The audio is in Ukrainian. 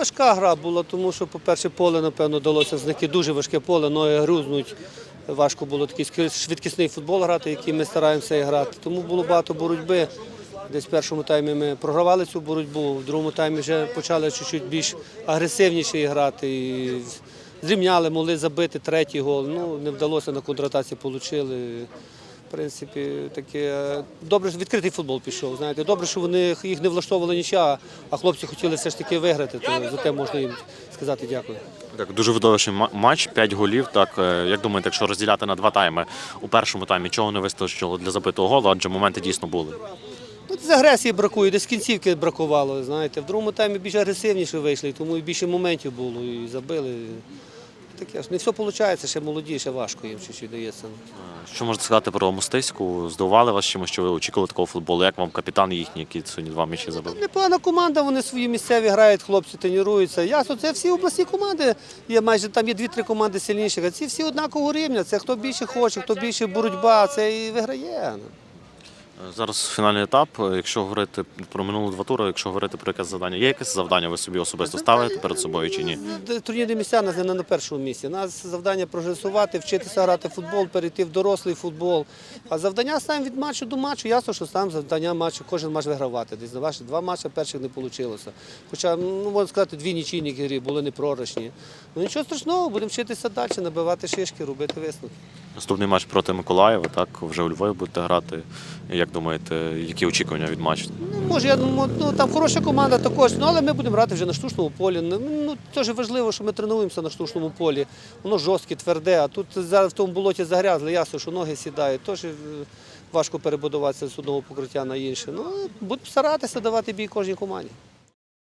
Важка гра була, тому що, по-перше, поле, напевно, далося знайти дуже важке поле, ноги грузнуть. Важко було такий швидкісний футбол грати, який ми стараємося грати. Тому було багато боротьби. Десь в першому таймі ми програвали цю боротьбу, в другому таймі вже почали чуть-чуть більш агресивніше грати. І зрівняли, могли забити третій гол. Ну, не вдалося на контратаці, отримали. В принципі, таке добре, що відкритий футбол пішов. Знаєте, добре, що вони їх не влаштовувала нічия, а хлопці хотіли все ж таки виграти. То за те можна їм сказати дякую. Так, дуже видовищний матч, 5 голів. Так, е, як думаєте, якщо розділяти на два тайми, у першому таймі чого не вистачило для забитого голу, адже моменти дійсно були. Ну, з агресії бракує, десь кінцівки бракувало. Знаєте, в другому таймі більш агресивніше вийшли, тому і більше моментів було і забили. Таке ж не все виходить, ще молоді, ще важко їм чуть-чуть дається. Що можете сказати про Мостиську? Здивували вас чимось, що ви очікували такого футболу? Як вам капітан їхній, який сьогодні два м'ячі забив? Непогана команда, вони свої місцеві грають, хлопці тренуються. Ясно, це всі обласні команди. Є майже там є дві-три команди сильніших. А ці всі однакового рівня. Це хто більше хоче, хто більше боротьба, це і виграє. Зараз фінальний етап. Якщо говорити про минулі два тури, якщо говорити про якесь завдання, є якесь завдання ви собі особисто ставите перед собою чи ні? Д- Турнірні місця не на першому місці. Нас завдання прогресувати, вчитися грати в футбол, перейти в дорослий футбол. А завдання саме від матчу до матчу. Ясно, що сам завдання матчу, кожен матч вигравати. Десь на ваші два матчі перших не вийшло. Хоча, ну можна сказати, дві нічийні гри були непрограшні. Ну нічого страшного, будемо вчитися далі, набивати шишки, робити висновки. Наступний матч проти Миколаєва, так вже у Львові будете грати. Як думаєте, які очікування від матчу? Ну, може, я думаю, ну там хороша команда також, ну але ми будемо грати вже на штучному полі. Ну, Ну теж важливо, що ми тренуємося на штучному полі. Воно жорстке, тверде, а тут зараз в тому болоті загрязли, ясно, що ноги сідають. Теж е, важко перебудуватися з одного покриття на інше. Ну будемо старатися давати бій кожній команді.